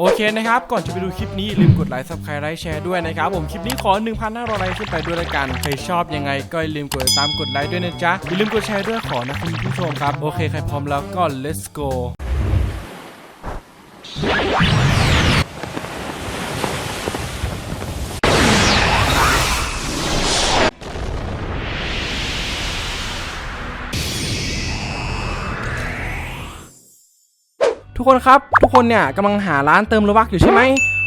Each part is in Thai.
โอเคนะครับ ก่อนจะไปดูคลิปนี้ลืมกดไลค์ subscribe ไลค์แชร์ด้วยนะครับ ผมคลิปนี้ขอ 1,500ไลค์ขึ้นไปด้วยละกัน ใครชอบยังไงก็อย่าลืมกดติดตามกดไลค์ด้วยนะจ๊ะอย่าลืมกดแชร์ด้วยขอนะคุณผู้ชมครับ โอเคใครพร้อมแล้วก็ let's go คนครับ ทุกคนเนี่ยกำลังหาร้านเติมโลบักอยู่ใช่ไหม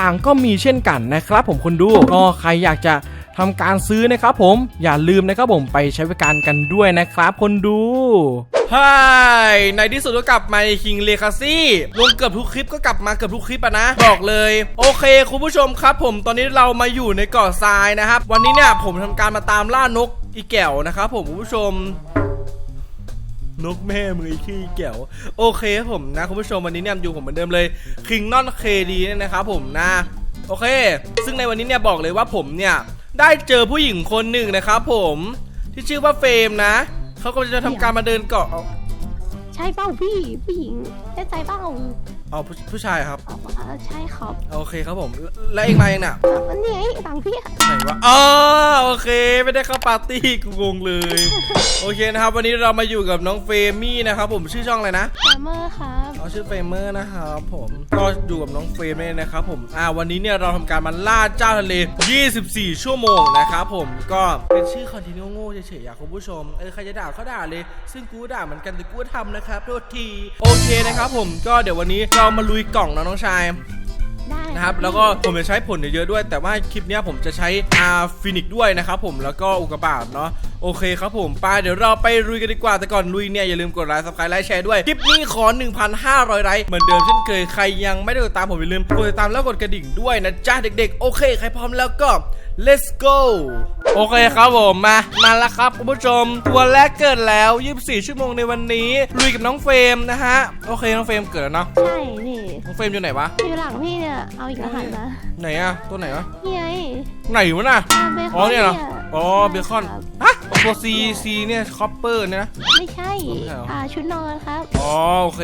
่างๆ ก็มีเช่นกันนะครับผมคนดูก็ใครอยากจะทำการซื้อนะครับผมอย่าลืมนะครับผมไปใช้บริการกันด้วยนะครับคนดูใช่ในที่สุดก็กลับมาคิงเลคาซี่ลงเกือบทุกคลิปก็กลับมาเกือบทุกคลิปอะนะ บอกเลย โอเค คุณผู้ชมครับ ผมตอนนี้เรามาอยู่ในเกาะทรายนะครับ วันนี้เนี่ยผมทำการมาตามล่านกอีแก้วนะครับผมคุณผู้ชม นกแม่มือขี้เกี่ยว โอเคครับผมนะคุณผู้ชมวันนี้เนี่ยอยู่ผมเหมือนเดิมเลยคิงนอนเคดีนะครับผมนะ โอเค ซึ่งในวันนี้เนี่ยบอกเลยว่าผมเนี่ย ได้เจอผู้หญิงคนหนึ่งนะครับผมที่ชื่อว่าเฟรมนะเขาก็จะทำการมาเดินเกาะใช่เป้าพี่ผู้หญิงได้ใจเป้า เอาผู้ผู้ชายครับ อ๋อใช่ครับโอเคครับผม แล้วแล้วเองมาเองน่ะอันนี้ไงตังพี่อะไหนวะอ๋อโอเค ไม่ได้เข้าปาร์ตี้กูงงเลย โอเคนะครับ วันนี้เรามาอยู่กับน้องเฟรมี่นะครับผมชื่อช่องอะไรนะ แฟมเมอร์ครับเขาชื่อเฟรมเมอร์นะครับผมก็อยู่กับน้องเฟรมเนี่ยนะครับผมอ่าวันนี้เนี่ยเราทำการมาล่าเจ้าทะเล 24 ชั่วโมงนะครับผมก็เป็นชื่อคอนติเนียโง่เฉยๆอยากคุณผู้ชมเออใครจะด่าเขาด่าเลย ซึ่งกูก็ด่าเหมือนกันแต่กูก็ทำนะครับโทษทีโอเคนะครับผมก็เดี๋ยววันนี้เรารามาลุยกล่องนะน้องชาย ได้นะครับแล้วก็ผมจะใช้ผลเยอะๆด้วย แต่ว่าคลิปเนี้ยผมจะใช้อาฟินิกด้วยนะครับผมแล้วก็อุกกาบาตเนาะโอเคครับผมไปเดี๋ยวเราไปลุยกันดีกว่าแต่ก่อนลุยเนี่ยอย่าลืมกดไลค์ซับสไครต์ไลค์แชร์ด้วยคลิปนี้ขอ 1,500ไลค์เหมือนเดิมเช่นเคยใครยังไม่ได้กดตามผมอย่าลืมกดติดตามแล้วกดกระดิ่งด้วยนะจ้าเด็กๆโอเคใครพร้อมแล้วก็ let's go โอเคครับผมมา มาแล้วครับคุณผู้ชม ตัวแรกเกิดแล้ว 24 ชั่วโมงในวันนี้ลุยกับน้องเฟรมนะฮะ โอเคน้องเฟรมเกิดแล้วเนาะใช่นี่น้องเฟรมอยู่ไหนวะ อยู่หลังพี่เนี่ยเอาอีกรหัสมาไหนอะตัวไหนวะนี่ไงไหนวะน่ะาเบคอ๋อเนี่ยเหรอยอ๋อเบคอนรับฮะตัวซีซีเนี่ยคอปเปอร์เนี่ยนะ ไม่ใช่ ไม่ใช่เหรออ่ อ่าชุดนอนครับอ๋อโอเค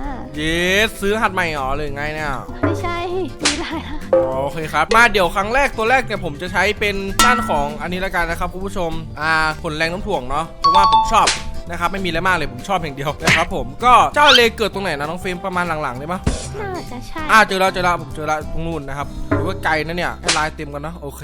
อ่าเยสซื้อรหัดใหม่อ๋อหรือไงเนี่ยไม่ใช่มีหลายรหัสอ๋อโอเคครับมาเดี๋ยวครั้งแรกตัวแรกเนี่ยผมจะใช้เป็นด้านของอันนี้ละกันนะครับคุณผู้ชมอ่าผลแรงน้ำถ่วงเนาะเพราะว่าผมชอบ นะครับไม่มีอะไรมากเลยผมชอบเพียงเดียวนะครับผมก็เจ้าเลเกิดตรงไหนนะน้องเฟรมประมาณหลังๆเลยปะน่าจะใช่ อ่าเจอแล้วเจอแล้วผมเจอแล้วตรงนู้นนะครับหรือว่าไกลนะเนี่ยให้ลายเต็มกันนะโอเค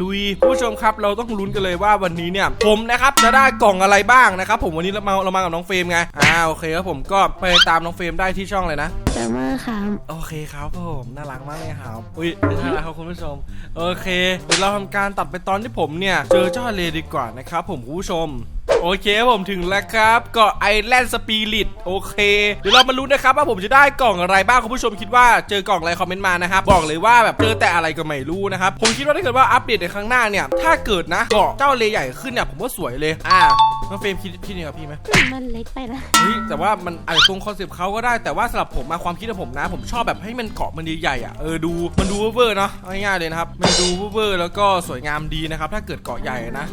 ลุยคุณผู้ชมครับเราต้องลุ้นกันเลยว่าวันนี้เนี่ย ผมนะครับจะได้กล่องอะไรบ้างนะครับผมวันนี้เรามาเรามากับน้องเฟรมไงอ่าโอเคครับผมก็ไปตามน้องเฟรมได้ที่ช่องเลยนะแฟมเมอร์ครับ โอเคครับผมน่ารักมากเลยครับอุ้ยน่ารักครับคุณผู้ชม โอเคเดี๋ยวเราทำการตัดไปตอนที่ผมเนี่ย เจอเจ้าทะเลดีกว่านะครับผมคุณผู้ชม โอเคผมถึงแล้วครับเกาะไอแลนด์สปิริตโอเค เดี๋ยวเรามาลุ้นนะครับว่าผมจะได้กล่องอะไรบ้างคุณผู้ชมคิดว่าเจอกล่องอะไรคอมเมนต์มานะครับบอกเลยว่าแบบเจอแต่อะไรก็ไม่รู้นะครับผมคิดว่าถ้าเกิดว่าอัปเดตในครั้งหน้าเนี่ยถ้าเกิดนะเกาะเจ้าเลใหญ่ขึ้นเนี่ยผมว่าสวยเลยอ่า น้องเฟรมคิดคิดยังไงกับพี่ไหมมันเล็กไปนะเฮ้ยแต่ว่ามันอาจจะตรงคอนเซปต์เขาก็ได้แต่ว่าสำหรับผมมาความคิดของผมนะ ผมชอบแบบให้มันเกาะมันใหญ่ๆอะเออดูมันดูเวอร์ๆเนาะเอาง่ายๆเลยนะครับมันดูเวอร์ๆแล้วก็สวยงามดีนะครับถ้าเกิดเกาะใหญ่นะ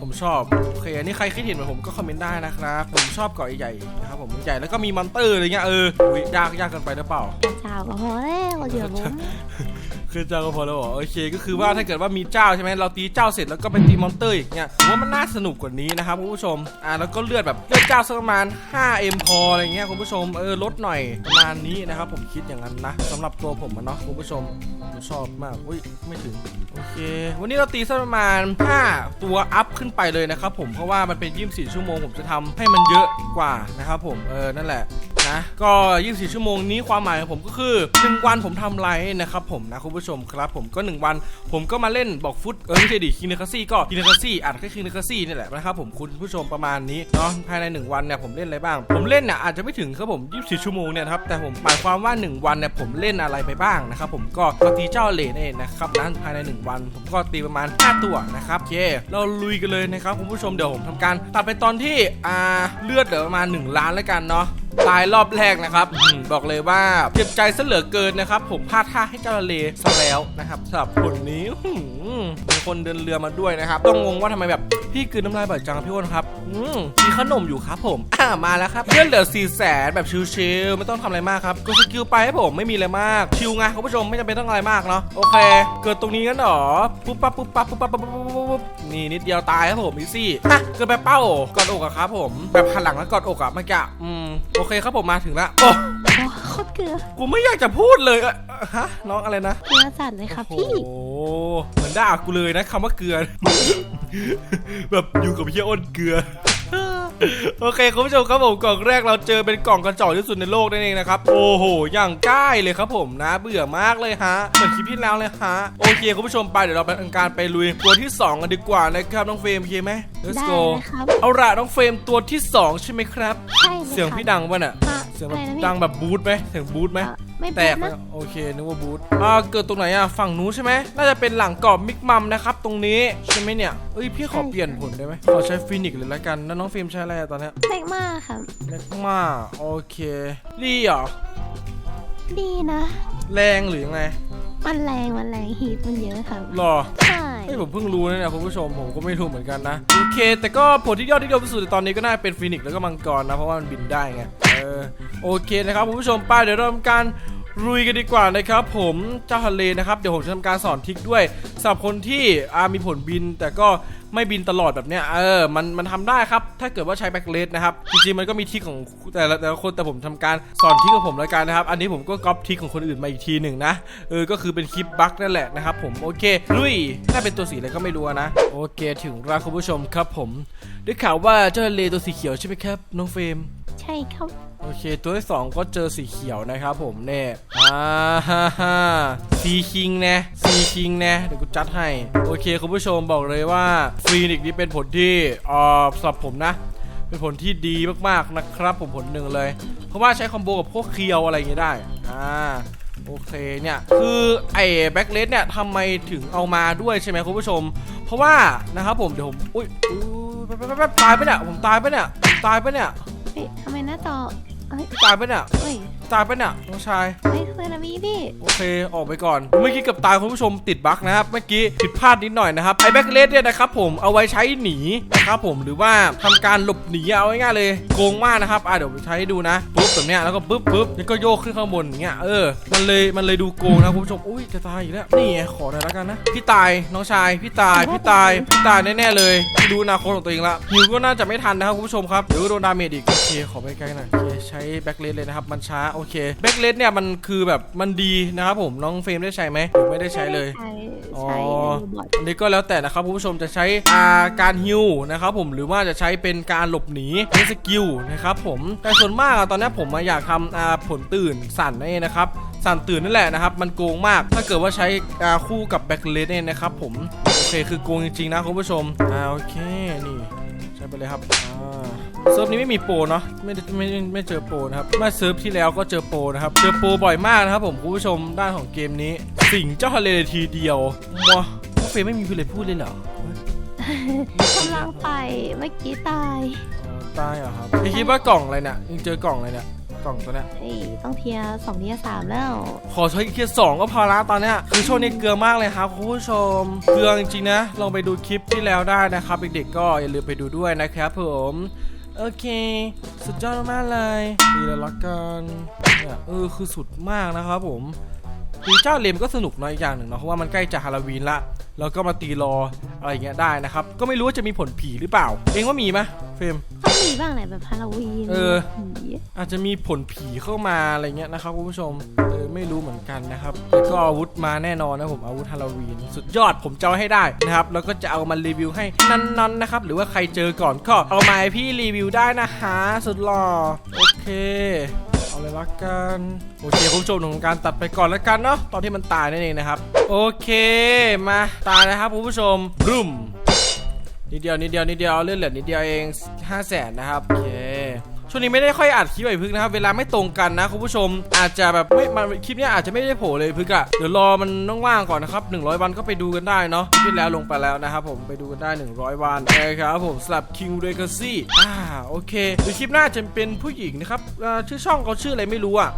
ผมชอบโอเคอันนี้ใครคิดเห็นเหมือนผมก็คอมเมนต์ได้นะครับผมชอบเกาะใหญ่ๆนะครับผมใหญ่แล้วก็มีมอนเตอร์อะไรเงี้ยเอออุ๊ยยากยากเกินไปหรือเปล่าเจ้าก็พอแล้วเดี๋ยวผม คือเจ้าก็พอแล้วเหรอโอเค ก็คือว่าถ้าเกิดว่ามีเจ้าใช่ไหมเราตีเจ้าเสร็จแล้วก็ไปตีมอนเตอร์อีกเนี่ยผมว่ามันน่าสนุกกว่านี้นะครับคุณผู้ชมอ่าแล้วก็เลือดแบบเลือดเจ้าสักประมาณ 5M พออะไรเงี้ยคุณผู้ชมเออลดหน่อยประมาณนี้นะครับผมคิดอย่างนั้นนะสำหรับตัวผมอะเนาะคุณผู้ชมผมชอบมากอุ้ยไม่ถึงโอเค วันนี้เราตีสักประมาณ 5 ตัวอัพขึ้นไปเลยนะครับผมเพราะว่ามันเป็น 24 ชั่วโมงผมจะทำให้มันเยอะกว่านะครับผมเออนั่นแหละ นะก็ 24 ชั่วโมงนี้ความหมายของผมก็คือ 1 วันผมทำไรนะครับผมนะคุณผู้ชมครับผมก็ 1 วันผมก็มาเล่นบอกฟุตเออไม่ใช่ดิคิงเนคาซี่ก็คิงเนคาซี่อัดแค่คิงเนคาซี่นี่แหละนะครับผมคุณผู้ชมประมาณนี้เนาะภายใน 1 วันเนี่ยผมเล่นอะไรบ้าง ผมเล่นเนี่ยอาจจะไม่ถึงครับผม 24 ชั่วโมงเนี่ยครับแต่ผมหมายความว่า 1 วันเนี่ยผมเล่นอะไรไปบ้างนะครับผมก็ก็ตีเจ้าเลนเองนะครับนั้นภายใน 1 วัน ผมก็ตีประมาณ 5 ตัวนะครับโอเคเราลุยกันเลยนะครับคุณผู้ชมเดี๋ยวผมทำการตัดไปตอนที่อ่าเลือดเหลือประมาณ 1 ล้านแล้วกันเนาะ ตายรอบแรกนะครับอบอกเลยว่าเจ็บใจซะเหลือเกินนะครับ ผมพลาดท่าให้เจ้าทะเลซะแล้วนะครับสำหรับคนนี้มีคนเดินเรือมาด้วยนะครับ ต้องงงว่าทำไมแบบพี่กลืนน้ำลายบ่อยจังพี่อ้นครับมีขนมอยู่ครับผมอ่ามาแล้วครับเลื่อดเหลือ4ี่แสนแบบชิลๆไม่ต้องทำอะไรมากครับกดสกิลไปให้ผมไม่มีอะไรมาก ชิลไงคุณผู้ชมไม่จำเป็นต้องอะไรมากเนาะโอเค เกิดตรงนี้กันหรอปุ๊บปั๊บปุ๊บปั๊บปุ๊บปั๊บปุ๊บปั๊บปุ๊บปุ๊บปุ๊บนี่นิดเดียวตายครับผมอีซี่ฮะเกิดไปเป้ากอดอกอะครับผมแบบหันหลังแล้วกอดอกอะเมื่อกี้อืมโอเคครับผมมาถึงแล้วโอ้โอ้โคตรเกลือกูไม่อยากจะพูดเลยอะฮะน้องอะไรนะ เกลือสัตว์เลยครับพี่ โอ้โหเหมือนด่ากูเลยนะคำว่าเกลือ แบบอยู่กับพี่อ้นเกลือ โอเคคุณผู้ชมครับผมกล่องแรกเราเจอเป็นกล่องกระจอกที่สุดในโลกนั่นเองนะครับ โอ้โห อย่างใกล้เลยครับผมนะ เบื่อมากเลยฮะ เหมือนคลิปที่แล้วเลยฮะ โอเคคุณผู้ชมไปเดี๋ยวเราไปทำการไปลุยตัวที่ 2 กันดีกว่านะครับน้องเฟรมโอเคไหม Let's ได้ go นะครับเอาละน้องเฟรมตัวที่ 2 ใช่ไหมครับ ใช่ลเสียงครับพี่ดังป่ะน่ะอะเสียงอะไรแบบนะพี่ดังแบบบูทไหมเสียงบูทไหมอะ ไม่แตแตกกเลนะยโอเคนึกว่าบูธอ่าเกิดตรงไหนอะฝั่งนู้นใช่ไหมน่าจะเป็นหลังกรอบมิกมัมนะครับตรงนี้ใช่ไหมเนี่ยเอ้ยพี่ขอเปลี่ยนผลได้ไหมขอใช้ฟินิกซ์เลยละกันแล้วน้องฟิล์มใช้อะไรอะตอนเนี้ยเล็กมากครับเล็กมากโอเครีเหรอดีนะ แรงหรือยังไงมันแรงมันแรงฮีทมันเยอะครับหรอ ใช่เฮ้ยผมเพิ่งรู้นะเนี่ยคุณผู้ชมผมก็ไม่รู้เหมือนกันนะ โอเค แต่ก็ผลที่ยอดนิยมที่สุดในตอนนี้ก็น่าเป็นฟินิกซ์แล้วก็มังกรนะ เพราะว่ามันบินได้ไงเออโอเคนะครับคุณผู้ชมไปเดี๋ยวเราทำการลุยกันดีกว่านะครับผมเจ้าทะเลนะครับเดี๋ยวผมจะทำการสอนทริกด้วยสำหรับคนที่อามีผลบินแต่ก็ไม่บินตลอดแบบเนี้ยเออมันมันทำได้ครับ ถ้าเกิดว่าใช้แบ็กเลสนะครับจริงๆมันก็มีทริกของแต่ละแต่ละคนแต่ผมทำการสอนทริกของผมแล้วกันนะครับ อันนี้ผมก็ก๊อปทริกของคนอื่นมาอีกทีหนึ่งนะเออก็คือเป็นคลิปบั๊กนั่นแหละนะครับผมโอเคลุยถ้าเป็นตัวสีอะไรก็ไม่รู้นะโอเค ถึงแล้วคุณผู้ชมครับผมได้ข่าวว่าเจ้าทะเลตัวสีเขียวใช่ไหมครับน้องเฟรม ใช่ครับ โอเค ตัวที่สองก็เจอสีเขียวนะครับผมเนี่ยอ่าฮ่าฮ่าซีคิงนะซีคิงนะเดี๋ยวกูจัดให้ โอเค คุณผู้ชมบอกเลยว่าฟีนิกซ์นี่เป็นผลที่อ่าสำหรับผมนะ เป็นผลที่ดีมากๆนะครับผมผลหนึ่งเลย เพราะว่าใช้คอมโบกับพวกเคียวอะไรอย่างงี้ยได้อ่าโอเคเนี่ย คือไอ้แบ็กเลสเนี่ยทำไมถึงเอามาด้วยใช่ไหมคุณผู้ชม เพราะว่านะครับผมเดี๋ยวผม อุ้ยอุ้ยตายไปเนี่ยผมตายไปเนี่ยตายไปเนี่ย เฮ้ยทำไมหน้าจอเฮ้ยตายไปะเนี่ยเฮ้ยตายไปะเนี่ยน้องชายเฮ้ย คืออะไรพี่ โอเค ออกไปก่อน เมื่อกี้กับตาคุณผู้ชมติดบั๊กนะครับ เมื่อกี้ผิดพลาดนิดหน่อยนะครับ ไอ้แบ็กเลสเนี่ยนะครับผมเอาไว้ใช้หนีนะครับผมหรือว่าทำการหลบหนีเอาง่ายๆเลย โกงมากนะครับ อะเดี๋ยวใช้ให้ดูนะ ปุ๊บแบบเนี้ยแล้วก็ปุ๊บปุ๊บแล้วก็โยกขึ้นข้างบนอย่างเงี้ย เออ มันเลย มันเลยดูโกงนะคุณผู้ชม อุ้ยจะตายอีกแล้ว นี่ไงขอหน่อยล้วกันนะ พี่ตาย น้องชาย พี่ตาย พี่ตาย พี่ตายแน่ๆเลยพี่รู้อนาคตของตัวเองละฮิวก็น่าจะไม่ทันนะครับคุณผู้ชมครับ เดี๋ยวโดนดาเมจอีก โอเค ขอไปใกล้หน่อยโอเคใช้แบ็กเลสเลยนะครับ มันช้า โอเค แบ็กเลสเนี่ยมันคือแบบมันดีนะครับผมน้องเฟรมได้ใช้ไหมหรือไม่ได้ใช้เลยใช้อ๋อใช้บอทอันนี้ก็แล้วแต่นะครับคุณผู้ชมจะใช้อาการฮิวนะครับผมหรือว่าจะใช้เป็นการหลบหนีเป็นสกิลนะครับผมแต่ส่วนมากอะตอนนี้ผมมาอยากทำอ่าผลตื่นสั่นนั่นเองนะครับสั่นตื่นนั่นแหละนะครับ มันโกงมาก ถ้าเกิดว่าใช้อ่าคู่กับแบ็คเลสเนี่ยนะครับผม โอเค คือโกงจริงๆนะคุณผู้ชม อ่า โอเค นี่ ใช้ไปเลยครับอ่า เซิร์ฟนี้ไม่มีโปรเนาะไม่ได้ไม่ไม่ไม่เจอโปรนะครับเมื่อเซิร์ฟที่แล้วก็เจอโปรนะครับเจอโปรบ่อยมากนะครับผมคุณผู้ชมด้านของเกมนี้ สิงเจ้าทะเลทีเดียวว้าน้องเฟรมไม่มีพิเลยพูดเลยเหรอกำลังไปเมื่อกี้ตายอ๋อตายเหรอครับพี่คิดว่ากล่องอะไรเนี่ยยังเจอกล่องอะไรเนี่ยกล่องตัวเนี้ยเฮ้ยต้องเทียร์สองเทียร์สามแล้ว ขอใช้แค่สองก็พอละตอนเนี้ยคือช่วงนี้เกลือมากเลยครับคุณผู้ชม เกลือจริงๆนะลองไปดูคลิปที่แล้วได้นะครับเด็กๆก็อย่าลืมไปดูด้วยนะครับผม โอเค สุดยอดมากเลยดีแล้วละกันเนี่ยเออคือสุดมากนะครับผม ตีเจ้าเลมก็สนุกเน้อยอย่างหนึ่งเนาะเพราะว่ามันใกล้จะฮาโลวีนละแล้วก็มาตีรออะไรอย่างเงี้ยได้นะครับ ก็ไม่รู้ว่าจะมีผลผีหรือเปล่า เองว่ามีไหมเฟรมต้องมีบ้างแหละแบบฮาโลวีนเออผีอาจจะมีผลผีเข้ามาอะไรเงี้ยนะครับคุณผู้ชมเออไม่รู้เหมือนกันนะครับแล้วก็อาวุธมาแน่นอนนะผมอาวุธฮาโลวีนสุดยอดผมจะเอาให้ได้นะครับแล้วก็จะเอามารีวิวให้นั้นๆนะครับหรือว่าใครเจอก่อนก็เอามาให้พี่รีวิวได้นะฮะสุดหล่อโอเค เอาเลยละกันโอเคคุณผู้ชมของการตัดไปก่อนแล้วกันเนาะตอนที่มันตายนั่นเองนะครับ โอเคมาตายนะครับคุณผู้ชมรุมนิดเดียวนิดเดียวนิดเดียวเลื่อนเหลือนิดเดียวเอง5้าแสนนะครับโอเค ช่วงนี้ไม่ได้ค่อยอัดคลิปไอ้พึกนะครับ เวลาไม่ตรงกันนะคุณผู้ชม อาจจะแบบไม่มันคลิปเนี้ยอาจจะไม่ได้โผล่เลยพึกอะเดี๋ยวรอมันว่างๆก่อนนะครับ100 วันก็ไปดูกันได้เนาะคลิปที่แล้วลงไปแล้วนะครับผมไปดูกันได้ 100 วันนะครับผมสลับ King r e g a c y อ่าโอเคเดี๋ยวคลิปหน้าจะเป็นผู้หญิงนะครับชื่อช่องเขาชื่ออะไรไม่รู้อะ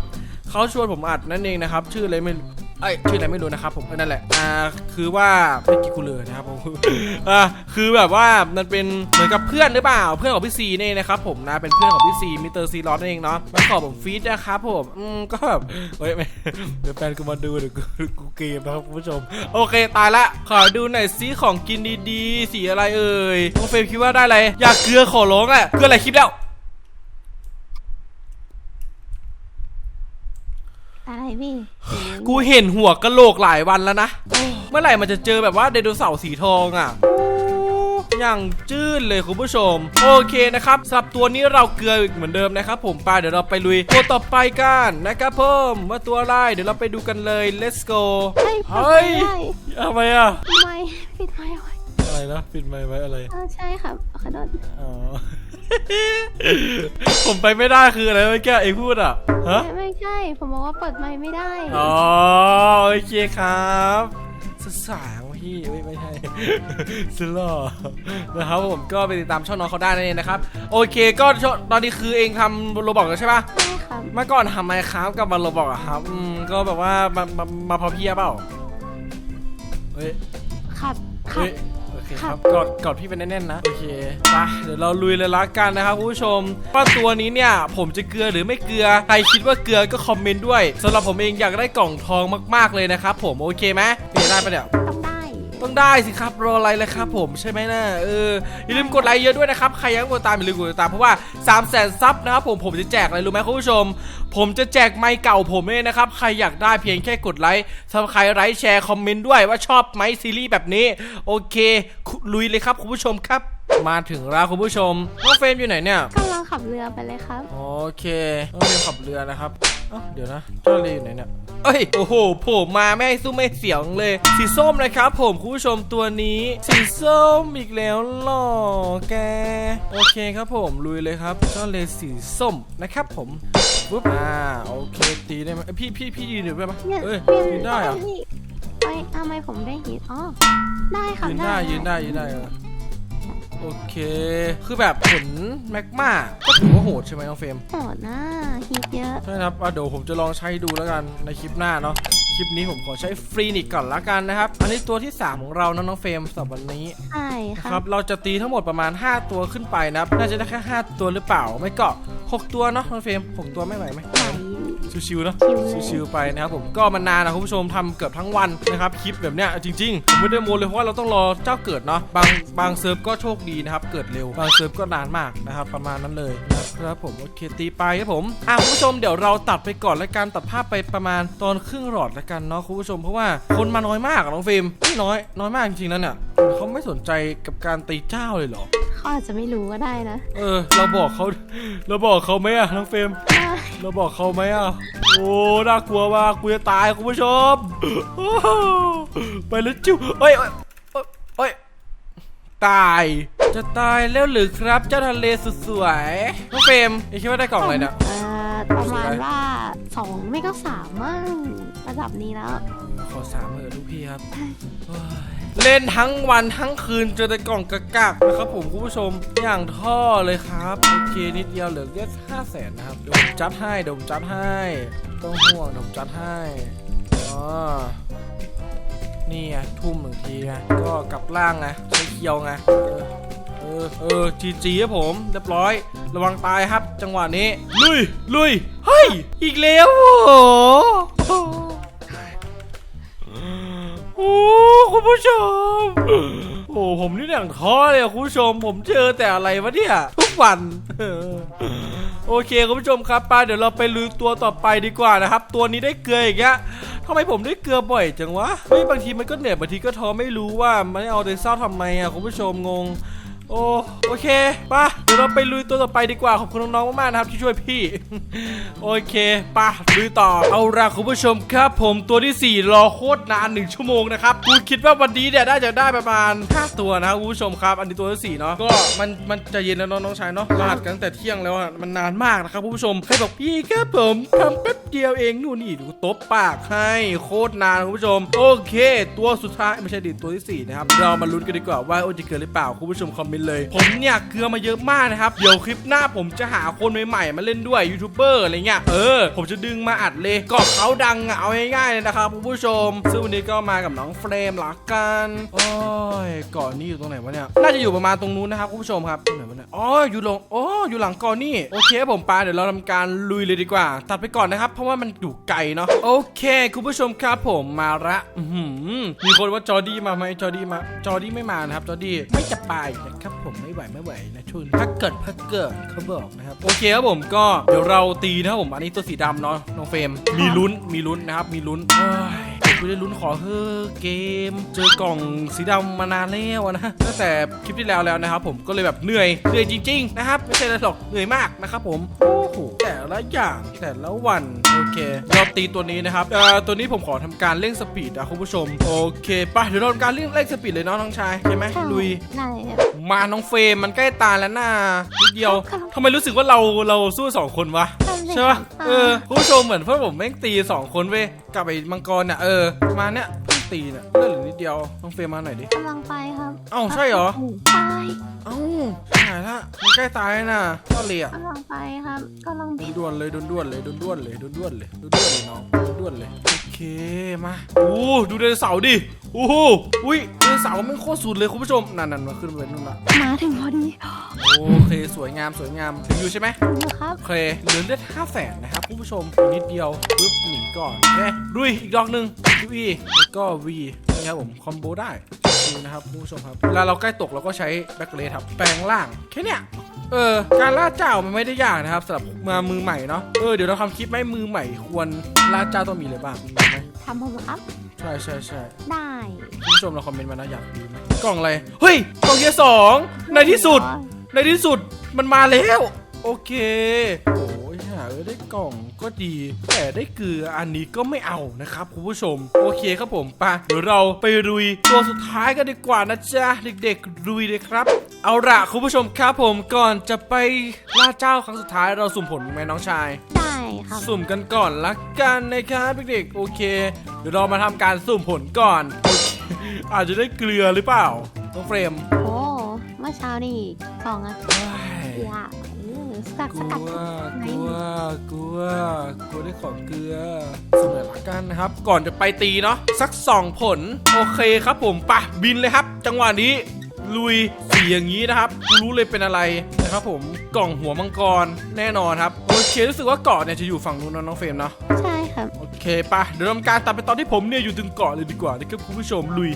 เขาชวนผมอัดนั่นเองนะครับชื่ออะไรไม่ เอ้ยชื่ออะไรไม่รู้นะครับผมเออนั่นแหละอ่าคือว่าไม่กินกูเลยนะครับผมอ่าคือแบบว่ามันเป็นเหมือนกับเพื่อนหรือเปล่า เพื่อนของพี่ซีนี่นะครับผมนะเป็นเพื่อนของพี่ซีมิสเตอร์ซีรอสนั่นเองเนาะมาขอผมฟีดนะครับผมอืมก็แบบเฮ้ยไม่เดี๋ยวแฟนกูมาดูเดี๋ยวกูกูเกมนะครับคุณผู้ชม โอเคตายละขอดูหน่อยซิของกินดีๆสีอะไรเอ่ยน้องเฟรมคิดว่าได้อะไรอยากเกลือขอร้องอะเกลืออะไรคลิปแล้ว อะไรพี่กูเห็นหัวกะโหลกหลายวันแล้วนะ เมื่อไหร่มันจะเจอแบบว่าไดโนเสาร์สีทองอะอย่างจื้นเลยคุณผู้ชม โอเคนะครับสำหรับตัวนี้เราเกลืออีกเหมือนเดิมนะครับ ผมไปเดี๋ยวเราไปลุยตัวต่อไปกันนะครับเพิ่มว่าตัวอะไรเดี๋ยวเราไปดูกันเลย let's go เฮ้ยเฮ้ยปิดไม่ได้ทำไมอะไม่ปิดไม่ไว้ อะไรนะปิดไมค์ไว้อะไร เออใช่ครับขอโทษอ๋อ ผมไปไม่ได้คืออะไรเมื่อกี้เองพูดอะ ฮะ ไม่ไม่ใช่ ผมบอกว่าเปิดไม่ไม่ได้ อ๋อโอเคครับสสางพี่ไม่ไม่ใช่สลอนะครับผมก็ไปติดตามช่องน้องเขาได้นั่นเองนะครับ โอเคก็ช่วงตอนนี้คือเองทำโรบอกแล้วใช่ปะใช่ครับ เมื่อก่อนทำไมครับกับมาโรบอกอะครับอืมก็แบบว่ามามามาพอเพียเปล่าเฮ้ย ครับครัเฮ้บยโอ เคคครัรับบกอดกอดพี่เป็นแน่นๆนะโอเคไปเดี๋ยวเราลุยเลยละกันนะครับคุณผู้ชมว่าตัวนี้เนี่ยผมจะเกลือหรือไม่เกลือใครคิดว่าเกลือก็คอมเมนต์ด้วยสำหรับผมเองอยากได้กล่องทองมากๆเลยนะครับผมโอเคไหมเป็นได้ปะเนี่ยต้องได้ต้องได้สิครับรออะไรเลยครับผมใช่ไหมนะเอออย่าลืมกดไลค์เยอะด้วยนะครับใครยังไม่กดตามอย่าลืมกดติดตามเพราะว่า3 0 0 0 0 0ซับนะครับผมผมจะแจกอะไรรู้ไหมคุณผู้ชม ผมจะแจกไมค์เก่าผมเองนะครับ ใครอยากได้เพียงแค่กดไลค์ซับใครไลค์แชร์คอมเมนต์ด้วยว่าชอบไหมซีรีส์แบบนี้ โอเคคุลุยเลยครับคุณผู้ชมครับ มาถึงแล้วคุณผู้ชมน้องเฟรมอยู่ไหนเนี่ยกำลังขับเรือไปเลยครับ โอเคต้องเรียนขับเรือนะครับเอ้าเดี๋ยวนะเจ้าเรืออยู่ไหนเนี่ยเอ้ยโอ้โหโผล่มาไม่ให้สู้ไม่เสียงเลย สีส้มนะครับ ผมคุณผู้ชมตัวนี้ สีส้มอีกแล้วหล่อแก โอเคครับผมลุยเลยครับเจ้าเลสีส้มนะครับผม ปุ๊บอ่าโอเคตีได้ไหมเอ้ยพี่พี่พี่ยืนอยู่ได้ไหมเนี่ยเอ้ยเปลี่ยนยืนได้เหรอะพี่ไปทำไมผมได้ยินอ๋อได้ครับยืนได้ยืนได้ยืนได้เออโอเค คือแบบผลแมกมาก็ถือว่าโหดใช่ไหมน้องเฟรมโหดนะฮิตเยอะใช่ครับอะเดี๋ยวผมจะลองใช้ดูแล้วกันในคลิปหน้าเนาะคลิปนี้ผมขอใช้ฟรีนิกก่อนละกันนะครับ อันนี้ตัวที่ 3 ของเรานะน้องเฟรมสำหรับวันนี้ใช่นะคครัรับบเราจะตีทั้งหมดประมาณ 5 ตัวขึ้นไปนะครับน่าจะได้แค่ 5 ตัวหรือเปล่าไม่ก็ 6ตัวเนาะน้องเฟรม6ตัวไม่ไหวไหมไหนชิวๆเนาะชิวเลยชิวๆไปนะครับผมก็มันนานนะคุณผู้ชมทำเกือบทั้งวันนะครับคลิปแบบเนี้ยจริงๆผมไม่ได้โมเลยเพราะว่าเราต้องรอเจ้าเกิดเนาะบางบางเซิร์ฟก็โชคดีนะครับเกิดเร็วบางเซิร์ฟก็นานมากนะครับประมาณนั้นเลยนะ ครับผมโอเคตีไปครับผมอะคุณผู้ชมเดี๋ยวเราตัดไปก่อนแล้วกันตัดภาพไปประมาณตอนครึ่งหลอดแล้วกันเนาะคุณผู้ชมเพราะว่าคนมาน้อยมากอะน้องฟิล์มไม่น้อยน้อยมากจริงๆแล้วเนี่ยเขาไม่สนใจกับการตีเจ้าเลยเหรอ เขาอาจจะไม่รู้ก็ได้นะเออ เราบอกเขาเราบอกเขาไหมอะน้องเฟรมได้เราบอกเขาไหมอะ โอ้ น่ากลัวมากกูจะตายคุณผู้ชมโอ้โหไปแล้วจิ้วเฮ้ยเฮ้ยเฮ้ยเฮ้ย ตาย จะตายแล้วหรือครับเจ้าทะเลสุดสวยน้องเฟรมไอคิดว่าได้กล่องอะไรเนี่ย เอ่อประมาณว่าสองไม่ก็สามมั่งระดับนี้แล้ว ขอสามเออลูกพี่ครับโอ้ยเล่นทั้งวันทั้งคืนเจอแต่กล่องกะกักนะครับผมคุณผู้ชมอย่างท่อเลยครับโอเคนิดเดียวเหลือแค่ห้าแสนนะครับเดี๋ยวผมจัดให้เดี๋ยวผมจัดให้ต้องห่วงเดี๋ยวผมจัดให้อ๋อนี่ไงทุ่มหนึ่งทีไงก็กลับล่างไงใช้เคียวไงเออ เออเออจีจีครับผม เรียบร้อย ระวังตายครับ จังหวะนี้ ลุย ลุย เฮ้ย อีกแล้วโอ้โหโอ้คุณผู้ชม โอ้ผมนี่อย่างท้อเลยอะคุณผู้ชม ผมเจอแต่อะไรวะเนี่ย ทุกวันโอเคคุณผู้ชมครับไปเดี๋ยวเราไปลุยตัวต่อไปดีกว่านะครับ ตัวนี้ได้เกลืออีกแล้วทำไมผมได้เกลือบ่อยจังวะเฮ้ยบางทีมันก็เหนื่อยบางทีก็ท้อไม่รู้ว่ามันเอาเดซ่าทำไมอะคุณผู้ชมงง โอ้โอเคป่ะเดี๋ยวเราไปลุยตัวต่อไปดีกว่าขอบคุณน้องๆมากๆนะครับที่ช่วยพี่ โอเคป่ะลุยต่อเอาละคุณผู้ชมครับ ผมตัวที่ 4 รอโคตรนาน1ชั่วโมงนะครับกูคิดว่าวันนี้เนี่ยน่าจะได้ประมาณ5ตัวนะครับคุณผู้ชมครับ อันนี้ตัวที่สี่เนาะก็มันมันจะเย็นแล้วเนาะน้องชายเนาะราอัดกันตั้งแต่เที่ยงแล้วอะมันนานมากนะครับคุณผู้ชมใครบอกพี่ครับผมทำแป๊บเดียวเองนู่นนี่ดูตบปากให้โคตรนานคุณผู้ชม โอเค ตัวสุดท้ายไม่ใช่ดิตัวที่สี่นะครับเรามาลุ้นกันดีกว่าว่าโอจะเกิดหรือเปล่าคุณผู้ชมคอมเมนต์เลย ผมเนี่ยเกลือมาเยอะมากนะครับ เดี๋ยวคลิปหน้าผมจะหาคนใหม่ๆมาเล่นด้วยยูทูบเบอร์อะไรเงี้ย เออ ผมจะดึงมาอัดเลยก็เขาดังเอาง่ายๆเลยนะครับคุณผู้ชม ซึ่งวันนี้ก็มากับน้องเฟรมละกันโอ้ยเก่อนนี้อยู่ตรงไหนวะเนี่ย น่าจะอยู่ประมาณตรงนู้นนะครับคุณผู้ชมครับตรงไหนวะเนี่ย อ๋อ อยู่ลงอ๋ออยู่หลังก่อนนี่ โอเคผมปาเดี๋ยวเราทำการลุยเลยดีกว่า ตัดไปก่อนนะครับ เพราะว่ามันอยู่ไกลเนาะ โอเค คุณผู้ชมครับผมมาละมีคนว่าจอร์ดี้มาไหมจอร์ดี้มา จอร์ดี้ไม่มานะครับ จอร์ดี้ไม่จะไปนะครับครับผมไม่ไหวไม่ไหวนะช่วงนี้พักเกิดพักเกิดเขาบอกนะครับโอเคครับผมก็เดี๋ยวเราตีนะครับผมอันนี้ตัวสีดำเนาะน้องเฟรมมีลุ้นมีลุ้นนะครับมีลุ้น กูได้ลุ้นขอเฮ้อเกม เจอกล่องสีดำมานานแล้วอะนะตั้งแต่คลิปที่แล้วแล้วนะครับผมก็เลยแบบเหนื่อยเหนื่อยจริงๆนะครับไม่ใช่อะไรหรอกเหนื่อยมากนะครับผมโอ้โหแต่ละอย่างแต่ละวันโอเคเราตีตัวนี้นะครับเอ่อตัวนี้ผมขอทำการเร่งสปีดนะคุณผู้ชมโอเคไปเดี๋ยวเราทำการเร่งเร่งสปีดเลยเนาะน้องชายใช่ไหมลุยได้ครับมาน้องเฟรมมันใกล้ตายแล้วน่านิดเดียวทำไมรู้สึกว่าเราเราสู้สองคนวะ ใช่ปะเออคุณผู้ชมเหมือนเพื่อนผมแม่งตีสองคนเว้ยกับไอ้มังกรเนี่ยเออมาเนี่ยเพิ่งตีเนี่ยเลือดเหลือนิดเดียวต้องเฟรมมาหน่อยดิ กำลังไปครับเอ้าใช่เหรอใช่เอ้าหายละมันใกล้ตายแล้วนะก็เลยอะกำลังไปครับกำลังบินด่วนๆเลยด่วนๆเลยด่วนๆเลยด่วนๆเลยด่วนๆเลยน้องด่วนๆเลยโอ เคมาโอ้ดูไดโนเสาร์ดิโอ้โหอุ้ยไดโนเสาร์มันโคตรสุดเลยคุณผู้ชมนั่นๆมาขึ้นไปนู่นละมาถึงพอดีโอเคสวยงามสวยงามถึงอยู่ใช่ไหมอยู่ครับโอเคเหลือเลือดห้าแสนนะครับคุณผู้ชมอีกนิดเดียวปึ๊บหนีก่อนโอเคดุยอีกดอกหนึ่งคิวอีแล้วก็วีนี่ครับผมคอมโบได้ดูนะครับคุณผู้ชมครับเวลาเราใกล้ตกเราก็ใช้แบ็คเลสครับแปลงล่างแค่เนี้ย เออ การล่าเจ้ามันไม่ได้ยากนะครับสำหรับมามือใหม่เนาะ เออ เดี๋ยวเราทำคลิปไหมมือใหม่ควรล่าเจ้าต้องมีอะไรบ้างมีไหมทำผมเหรอครับ ใช่ใช่ใช่ได้คุณผู้ชมเราคอมเมนต์มานะอยากดูไหมกล่องอะไร เฮ้ย กล่องเกียร์สองในที่สุด ในที่สุดมันมาแล้ว โอเค โอ้ยหาเออได้กล่องก็ดี แต่ได้เกลืออันนี้ก็ไม่เอานะครับคุณผู้ชม โอเคครับผมไปะเดี๋ยวเราไปรุยตัวสุดท้ายกันดีกว่านะจ๊ะ เด็กๆรุยเลยครับ เอาละคุณผู้ชมครับผมก่อนจะไปล่าเจ้าครั้งสุดท้ายเราสุ่มผลไหมน้องชาย ได้ครับ สุ่มกันก่อนละกันนะครับเด็กๆโอเค เดี๋ยวเรามาทำการสุ่มผลก่อนโอเคอาจจะได้เกลือหรือเปล่าน้องเฟรมโอ้เมื่อเช้านี่สองอาทิตย์เฮ้ยละเออสกัดกสลักัดวไงกลัวกลัวกลัวได้ของเกลือสมัยละกันนะครับ ก่อนจะไปตีเนาะสักสองผล โอเคครับผมปะบินเลยครับ จังหวะนี้ ลุยสีอย่างนี้นะครับกูรู้เลยเป็นอะไรนะครับผมกล่องหัวมังกรแน่นอนครับโอเครู้สึกว่าเกาะเนี่ยจะอยู่ฝั่งนู้นนะน้องเฟรมเนาะใช่ครับโอเคปะเดี๋ยวทำการตัดไปตอนที่ผมเนี่ยอยู่ถึงเกาะเลยดีกว่านะครับคุณผู้ชมลุย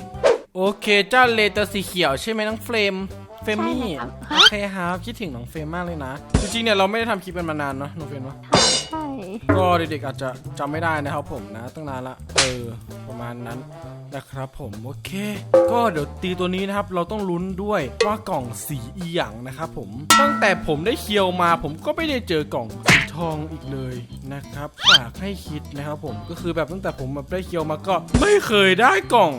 โอเคเจ้าเลเตอร์สีเขียวใช่ไหมน้องเฟรมเฟรมมี่ใช่ครับโอเคครับคิดถึงน้องเฟรมมากเลยนะ จริงๆเนี่ยเราไม่ได้ทำคลิปกันมานานเนาะน้องเฟรมเนาะค่ะใช่ก็เด็กๆอาจจะจำไม่ได้นะครับผมนะตั้งนานละเออประมาณนั้น นะครับผมโอเค ก็เดี๋ยวตีตัวนี้นะครับ เราต้องลุ้นด้วยว่ากล่องสีอีหยังนะครับผมตั้งแต่ผมได้เคียวมาผมก็ไม่ได้เจอกล่องสีทองอีกเลยนะครับฝากให้คิดนะครับผมก็คือแบบตั้งแต่ผมแบบได้เคียวมาก็ ไม่เคยได้กล่อง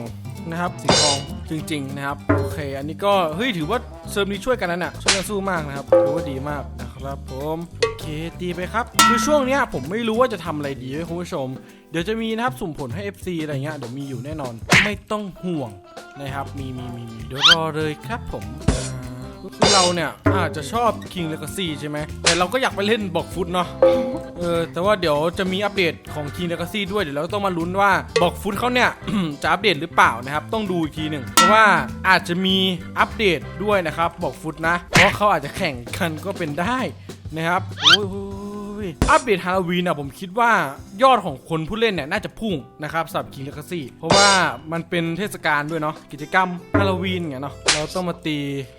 นะครับสีทองจริง ๆ นะครับ โอเค อันนี้ก็เฮ้ยถือว่าเซิร์ฟนี้ช่วยกันนะน่ะช่วยกันสู้มากนะครับถือว่าดีมากนะครับผม เคตีไปครับ คือช่วงเนี้ยผมไม่รู้ว่าจะทำอะไรดีเว้ยคุณผู้ชม เดี๋ยวจะมีนะครับสุ่มผลให้ FC อะไรเงี้ยเดี๋ยวมีอยู่แน่นอน ไม่ต้องห่วงนะครับ มีมีมีมีเดี๋ยวรอเลยครับผมอ่าก็คือเราเนี่ยอาจจะชอบ King Legacy ใช่ไหม แต่เราก็อยากไปเล่นบอกฟุตเนาะ เออแต่ว่าเดี๋ยวจะมีอัปเดตของ King Legacy ด้วยเดี๋ยวเราต้องมาลุ้นว่าบอกฟุตเขาเนี่ย จะอัปเดตหรือเปล่านะครับ ต้องดูอีกทีหนึ่งเพราะว่าอาจจะมีอัปเดตด้วยนะครับบอกฟุตนะ เพราะเขาอาจจะแข่งกันก็เป็นได้ นะครับโอ้ยอัปเดตฮาโลวีนอะผมคิดว่ายอดของคนผู้เล่นเนี่ยน่าจะพุ่งนะครับสำหรับ King Legacy เพราะว่ามันเป็นเทศกาลด้วยเนาะกิจกรรมฮาโลวีนไงเนาะเราต้องมาตี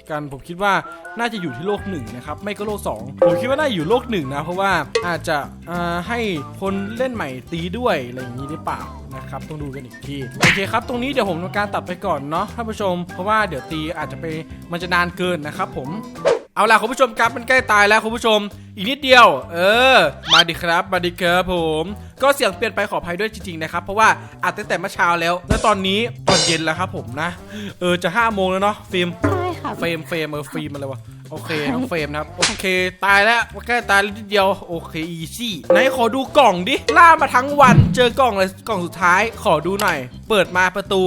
กันผมคิดว่าน่าจะอยู่ที่โลกหนึ่งนะครับไม่ก็โลกสองผมคิดว่าน่าอยู่โลกหนึ่งนะเพราะว่าอาจจะให้คนเล่นใหม่ตีด้วยอะไรอย่างนี้หรือเปล่า นะครับต้องดูกันอีกทีโอเคครับตรงนี้เดี๋ยวผมทำการตัดไปก่อนเนาะท่านผู้ชม เพราะว่าเดี๋ยวตีอาจจะไปมันจะนานเกินนะครับผมเอาล่ะคุณผู้ชมครับมันใกล้ตายแล้วคุณผู้ชม อีกนิดเดียว เออ มาดิครับมาดิครับผม ก็เสียงเปลี่ยนไปขออภัยด้วยจริงๆนะครับเพราะว่าอัดตั้งแต่เมื่อเช้าแล้ว แล้วตอนนี้ตอนเย็นแล้วครับผมนะ เออจะ5้าโมงแล้วเนาะฟิล์มใช่ค่ะเฟรมเฟรมเออฟิล์มอะไรวะ โอเคน้องเฟรมนะครับ โอเค ตายแล้วใกล้ตายแล้วนิดเดียว โอเค อีซี่ไหนขอดูกล่องดิ ล่ามาทั้งวันเจอกล่องเลยกล่องสุดท้าย ขอดูหน่อย เปิดมาประตู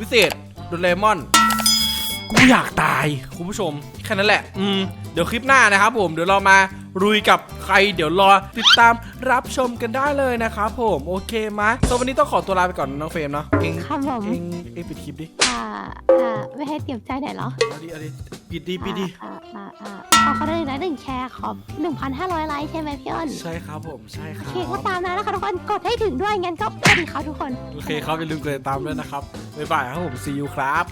วิเศษโดเรมอน กูอยากตาย คุณผู้ชม แค่นั้นแหละ อืม เดี๋ยวคลิปหน้านะครับผม เดี๋ยวเรามารุยกับใคร เดี๋ยวรอติดตามรับชมกันได้เลยนะครับผม โอเคมะสำหรับวันนี้ต้องขอตัวลาไปก่อนน้องเฟรมเนาะ เองครับผม เองเองปิดคลิปดิ อ่าอ่าไม่ให้เตรียมใจหน่อยเหรอ เอาดิเอาดิ ปิดดิปิดดิอ่าอ่าอ่าอ่าขอเขาได้เลยนะหนึ่งแชร์ขอหนึ่งพันห้าร้อยไลค์ใช่ไหมพี่อ้นใช่ครับผมใช่คโอรับเคก็ตามนั้นนะคะทุกคนกดให้ถึงด้วยงั้นก็สวัสดีครับทุกคน โอเคครับอย่าลืมกดติดตามด้วยนะครับบ๊ายบายครับผม see you ครับ